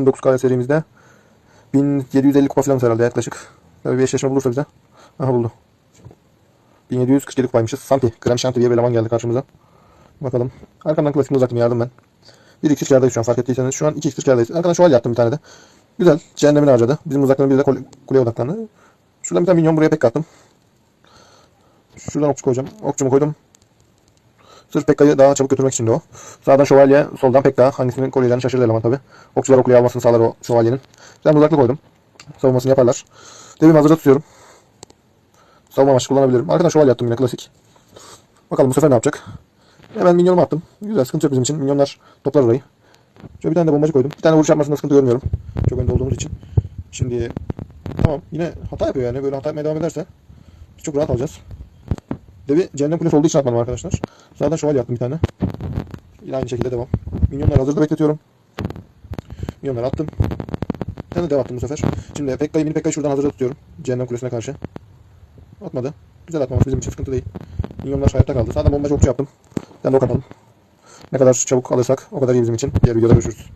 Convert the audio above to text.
9K serimizde 1750 kupa falan herhalde yaklaşık. Tabii bir eşleşme bulursa bize. Aha buldu. 1747 kupaymışız. Santi. Grand Shanti diye bir eleman geldi karşımıza. Bakalım. Arkamdan klasikimi uzaktım yardım ben. 1-2 kârdayız şu an fark ettiyseniz. Şu an 2-2 kârdayız. Arkadan şövalye yaptım bir tane de. Güzel. Cehennemini harcadı. Bizim uzakların biri de kule- kuleye odaklandı. Şuradan bir tane minyon buraya pek attım. Şuradan okçu koyacağım. Okçumu koydum. Sırf Pekka'yı daha çabuk götürmek için de o. Sağdan şövalye, soldan Pekka. Hangisinin koruyacağını şaşırdı eleman tabi. Okçular o kuleyi almasını sağlar o şövalyenin. Ben uzaklık koydum. Savunmasını yaparlar. Devimi hazırda tutuyorum. Savunma amaçlı kullanabilirim. Arkadan şövalye attım yine klasik. Bakalım bu sefer ne yapacak. Hemen minyonumu attım. Güzel sıkıntı yok bizim için. Minyonlar toplar orayı. Şöyle bir tane de bombacı koydum. Bir tane vuruş yapmasında sıkıntı görmüyorum. Çok önde olduğumuz için. Şimdi tamam yine hata yapıyor yani. Böyle hata yapmaya devam ederse çok rahat alacağız. Devi cehennem kulesi olduğu için atmadım arkadaşlar. Sağdan şövalye attım bir tane. Yine aynı şekilde devam. Minyonları hazırda bekletiyorum. Minyonları attım. Bir tane dev attım bu sefer. Şimdi Pekka'yı mini Pekka'yı şuradan hazırda tutuyorum. Cehennem kulesine karşı. Atmadı. Güzel atmaması bizim için sıkıntı değil. Minyonlar hayatta kaldı. Sağdan bombacı okçu yaptım. Ben de ok atalım. Ne kadar çabuk alırsak o kadar iyi bizim için. Diğer videoda görüşürüz.